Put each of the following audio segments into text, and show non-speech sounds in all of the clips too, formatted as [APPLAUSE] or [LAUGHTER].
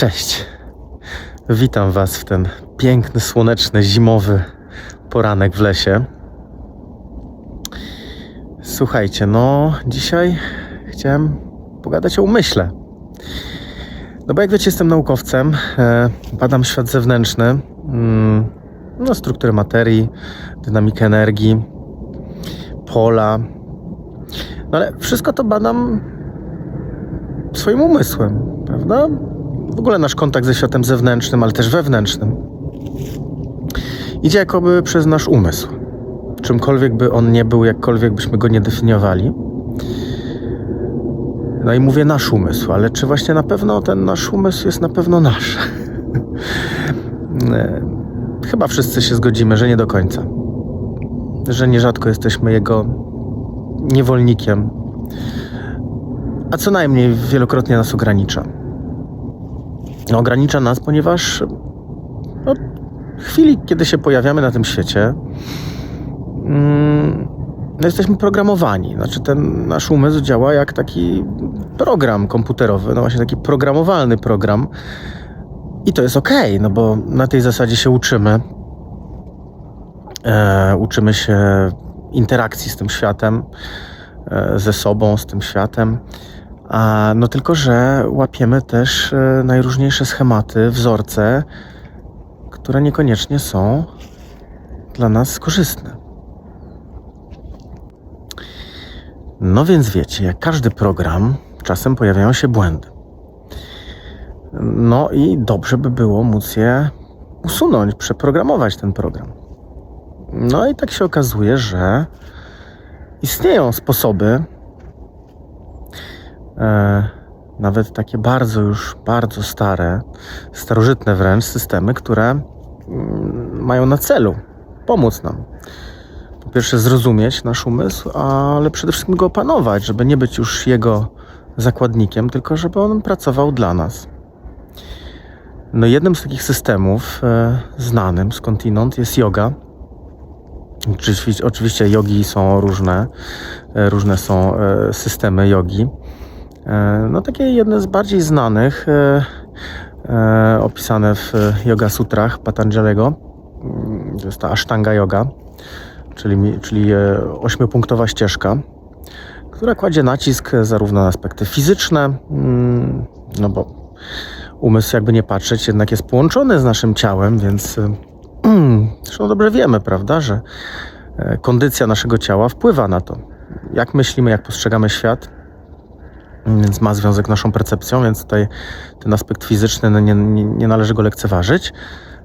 Cześć. Witam Was w ten piękny, słoneczny, zimowy poranek w lesie. Słuchajcie, no dzisiaj chciałem pogadać o umyśle. No bo jak wiecie, jestem naukowcem, e, badam świat zewnętrzny, mm, no, strukturę materii, dynamikę energii, pola. No ale wszystko to badam swoim umysłem, prawda? W ogóle nasz kontakt ze światem zewnętrznym, ale też wewnętrznym idzie jakoby przez nasz umysł. Czymkolwiek by on nie był, jakkolwiek byśmy go nie definiowali. No i mówię nasz umysł, ale czy właśnie na pewno ten nasz umysł jest na pewno nasz? [LAUGHS] Chyba wszyscy się zgodzimy, że nie do końca. Że nierzadko jesteśmy jego niewolnikiem, a co najmniej wielokrotnie nas ogranicza. No, ogranicza nas, ponieważ no, w chwili, kiedy się pojawiamy na tym świecie, mm, no jesteśmy programowani. Znaczy, ten nasz umysł działa jak taki program komputerowy, no właśnie taki programowalny program. I to jest ok, no bo na tej zasadzie się uczymy. E, uczymy się interakcji z tym światem, e, ze sobą, z tym światem. No tylko, że łapiemy też e, najróżniejsze schematy, wzorce, które niekoniecznie są dla nas korzystne. No więc wiecie, jak każdy program, czasem pojawiają się błędy. No i dobrze by było móc je usunąć, przeprogramować ten program. No i tak się okazuje, że istnieją sposoby, nawet takie bardzo już, bardzo stare, starożytne wręcz systemy, które mm, mają na celu pomóc nam. Po pierwsze zrozumieć nasz umysł, ale przede wszystkim go opanować, żeby nie być już jego zakładnikiem, tylko żeby on pracował dla nas. No jednym z takich systemów e, znanym skądinąd jest yoga. Oczywiście, oczywiście jogi są różne, e, różne są e, systemy jogi. E, no takie jedne z bardziej znanych, e, e, opisane w Yoga Sutrach Patanjaliego, Mm, to jest ta Ashtanga Yoga, czyli, czyli ośmiopunktowa ścieżka, która kładzie nacisk zarówno na aspekty fizyczne, mm, no bo umysł jakby nie patrzeć jednak jest połączony z naszym ciałem, więc [CLEARS THROAT] zresztą dobrze wiemy, prawda, że kondycja naszego ciała wpływa na to, jak myślimy, jak postrzegamy świat, więc ma związek z naszą percepcją, więc tutaj ten aspekt fizyczny no nie, nie, nie należy go lekceważyć.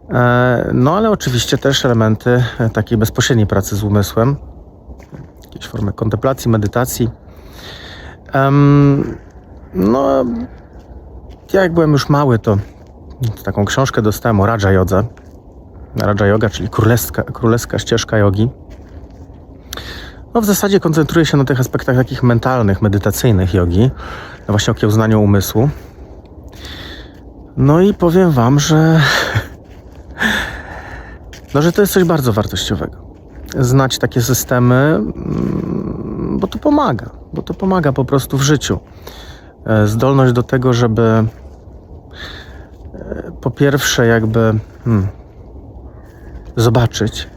E, No ale oczywiście też elementy e, takiej bezpośredniej pracy z umysłem, jakieś formy kontemplacji, medytacji. No, ja jak byłem już mały, to taką książkę dostałem o Raja Jodze. Raja Yoga, czyli królewska, królewska ścieżka jogi. No w zasadzie koncentruje się na tych aspektach takich mentalnych, medytacyjnych jogi, no właśnie o kiełznaniu umysłu. No i powiem wam, że [LAUGHS] no, że to jest coś bardzo wartościowego. Znać takie systemy, mm, bo to pomaga, bo to pomaga po prostu w życiu. E, Zdolność do tego, żeby e, po pierwsze jakby hmm, zobaczyć,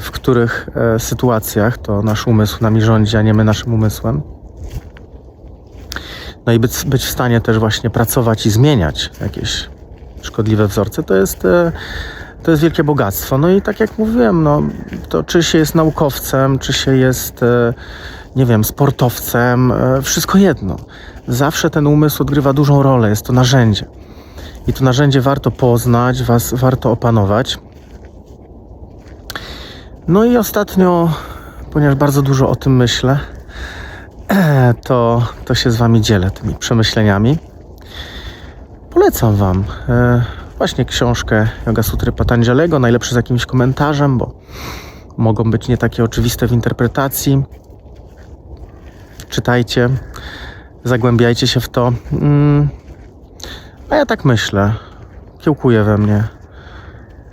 w których e, sytuacjach to nasz umysł nami rządzi, a nie my naszym umysłem. No i być, być w stanie też właśnie pracować i zmieniać jakieś szkodliwe wzorce, to jest, e, to jest wielkie bogactwo. No i tak jak mówiłem, no, to czy się jest naukowcem, czy się jest, e, nie wiem, sportowcem, wszystko jedno. Zawsze ten umysł odgrywa dużą rolę, jest to narzędzie. I to narzędzie warto poznać, was warto opanować. No i ostatnio, ponieważ bardzo dużo o tym myślę, [CLEARS THROAT] to, to się z wami dzielę tymi przemyśleniami. Polecam Wam e, właśnie książkę Yoga Sutry Patanjalego, najlepszy z jakimś komentarzem, bo mogą być nie takie oczywiste w interpretacji. Czytajcie, zagłębiajcie się w to. Mm, a ja tak myślę. Kiełkuje we mnie.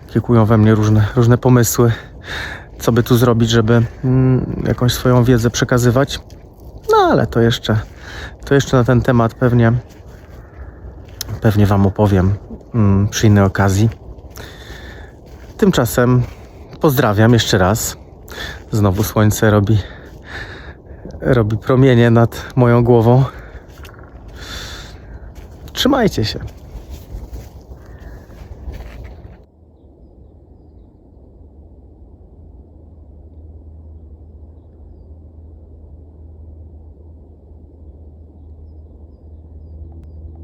Kiełkują we mnie różne, różne pomysły, co by tu zrobić, żeby mm, jakąś swoją wiedzę przekazywać. No ale to jeszcze, to jeszcze na ten temat pewnie pewnie Wam opowiem mm, przy innej okazji. Tymczasem pozdrawiam jeszcze raz. Znowu słońce robi, robi promienie nad moją głową. Trzymajcie się.